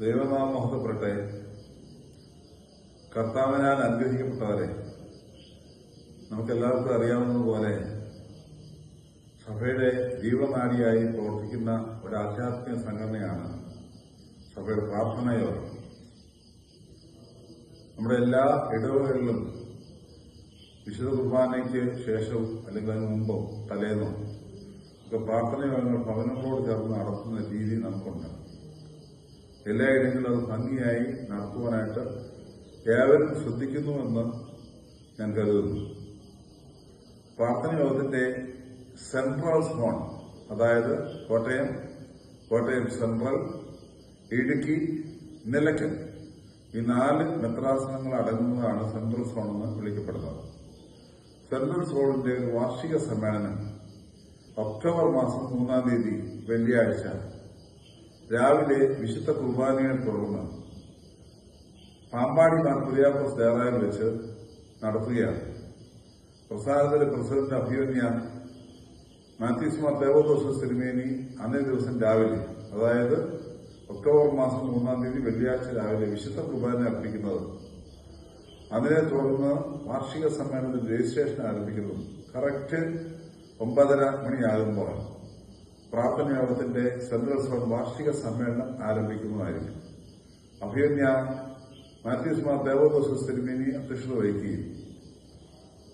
ദൈവനാമം മഹത്വപ്പെടട്ടെ കർത്താവിനാൽ അനുഗ്രഹിക്കപ്പെട്ടവരെ നമുക്കെല്ലാവർക്കും അറിയാവുന്നതുപോലെ സഭയുടെ ജീവനാടിയായി പ്രവർത്തിക്കുന്ന ഒരു ആധ്യാത്മിക സംഘടനയാണ് സഭയുടെ പ്രാർത്ഥനയോ. നമ്മുടെ എല്ലാ ഇടവകളിലും വിശുദ്ധ കുർബാനയ്ക്ക് ശേഷവും അല്ലെങ്കിൽ അതിന് മുമ്പോ തലേന്നോ ഒക്കെ പ്രാർത്ഥനയോ ഭവനങ്ങളോട് ചേർന്ന് നടത്തുന്ന രീതി എല്ലായിടങ്ങളിലും അത് ഭംഗിയായി നടത്തുവാനായിട്ട് ഏവരും ശ്രദ്ധിക്കുന്നുവെന്ന് ഞാൻ കരുതുന്നു. പ്രാർത്ഥന യോഗത്തിന്റെ സെൻട്രൽ സോൺ അതായത് കോട്ടയം കോട്ടയം സെൻട്രൽ ഇടുക്കി നിലയ്ക്കൽ ഈ നാല് മെത്രാസനങ്ങൾ അടങ്ങുന്നതാണ് സെൻട്രൽ സോൺ എന്ന് വിളിക്കപ്പെടുന്നത്. സെൻട്രൽ സോണിന്റെ വാർഷിക സമ്മേളനം ഒക്ടോബർ മാസം മൂന്നാം തീയതി വെള്ളിയാഴ്ച. രാവിലെ വിശുദ്ധ കുർബാനയെ തുടർന്ന് പാമ്പാടി മാർ ദേവാലയം വെച്ച് നടത്തുകയാണ് പ്രസാദത്തിലെ പ്രസിഡന്റ് അഭിമന്യ മാത്യൂസ് മാർ ദേവദോഷ തിരുമേനി അന്നേ ദിവസം രാവിലെ അതായത് ഒക്ടോബർ മാസം മൂന്നാം തീയതി വെള്ളിയാഴ്ച രാവിലെ വിശുദ്ധ കുർബാന അർപ്പിക്കുന്നത്. അതിനെ തുടർന്ന് വാർഷിക സമ്മേളനത്തിൽ രജിസ്ട്രേഷൻ ആരംഭിക്കുന്നു. കറക്റ്റ് ഒമ്പതര മണിയാകുമ്പോൾ പ്രാർത്ഥന യോഗത്തിന്റെ സെൻട്രൽ വാർഷിക സമ്മേളനം ആരംഭിക്കുന്നതായിരിക്കും. അഭിയന്യ മാത്യൂസ് മാർ ദേവദോസ് തിരുമേനി അധ്യക്ഷത വഹിക്കുകയും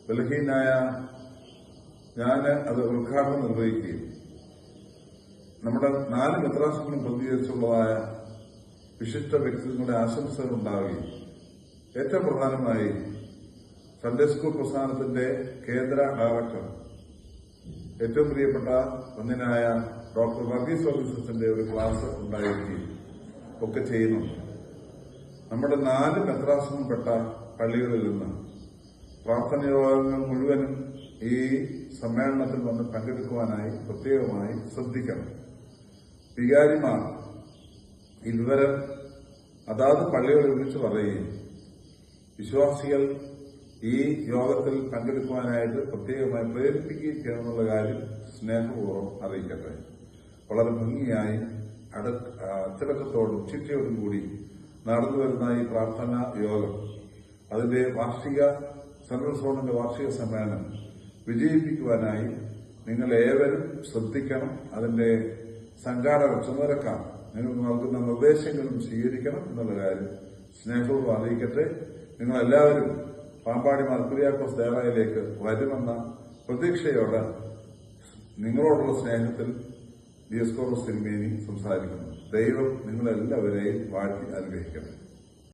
ബലഹീനായ ഞാൻ അത് ഉദ്ഘാടനം നിർവഹിക്കുകയും നമ്മുടെ നാല് മെത്രാസങ്ങളും പ്രതികരിച്ചുള്ളതായ വിശിഷ്ട വ്യക്തിത്വങ്ങളുടെ ആശംസകൾ ഉണ്ടാവുകയും ഏറ്റവും പ്രധാനമായി സൺഡേ സ്കൂൾ പ്രസ്ഥാനത്തിന്റെ കേന്ദ്ര ഡയറക്ടർ ഏറ്റവും പ്രിയപ്പെട്ട ഒന്നിനായ ഡോക്ടർ വർഗീസ് ഓഫീസസിന്റെ ഒരു ക്ലാസ് ഉണ്ടായിരിക്കുകയും ഒക്കെ ചെയ്യുന്നുണ്ട്. നമ്മുടെ നാല് മെത്രാസനപ്പെട്ട പള്ളികളിൽ നിന്ന് പ്രാർത്ഥന യോഗങ്ങൾ മുഴുവനും ഈ സമ്മേളനത്തിൽ വന്ന് പങ്കെടുക്കുവാനായി പ്രത്യേകമായി ശ്രദ്ധിക്കണം. വികാരിമാർ ഇതുവരെ അതാത് പള്ളികളിൽ വിളിച്ചു പറയുകയും വിശ്വാസികൾ ഈ യോഗത്തിൽ പങ്കെടുക്കുവാനായിട്ട് പ്രത്യേകമായി പ്രേരിപ്പിക്കുകയും ചെയ്യണമെന്നുള്ള കാര്യം സ്നേഹപൂർവം അറിയിക്കട്ടെ. വളരെ ഭംഗിയായി അട അച്ചടക്കത്തോടും ചിട്ടയോടും കൂടി നടന്നു വരുന്ന ഈ പ്രാർത്ഥനാ യോഗം അതിന്റെ വാർഷിക സെൻട്രൽ സോണിന്റെ വാർഷിക സമ്മേളനം വിജയിപ്പിക്കുവാനായി നിങ്ങൾ ഏവരും ശ്രദ്ധിക്കണം. അതിന്റെ സംഘാടക ചുമതലക്കാർ നിങ്ങൾ നൽകുന്ന നിർദ്ദേശങ്ങളും സ്വീകരിക്കണം എന്നുള്ള കാര്യം സ്നേഹപൂർവം അറിയിക്കട്ടെ. നിങ്ങളെല്ലാവരും പാമ്പാടി മർക്കുരിയാക്കോസ് ദേവാലയിലേക്ക് വരുമെന്ന പ്രതീക്ഷയോടെ നിങ്ങളോടുള്ള സ്നേഹത്തിൽ ഡിയസ്കോറോസ് തിരുമേനി സംസാരിക്കുന്നു. ദൈവം നിങ്ങളെല്ലാവരെയും വാഴ്ത്തി അനുഗ്രഹിക്കണം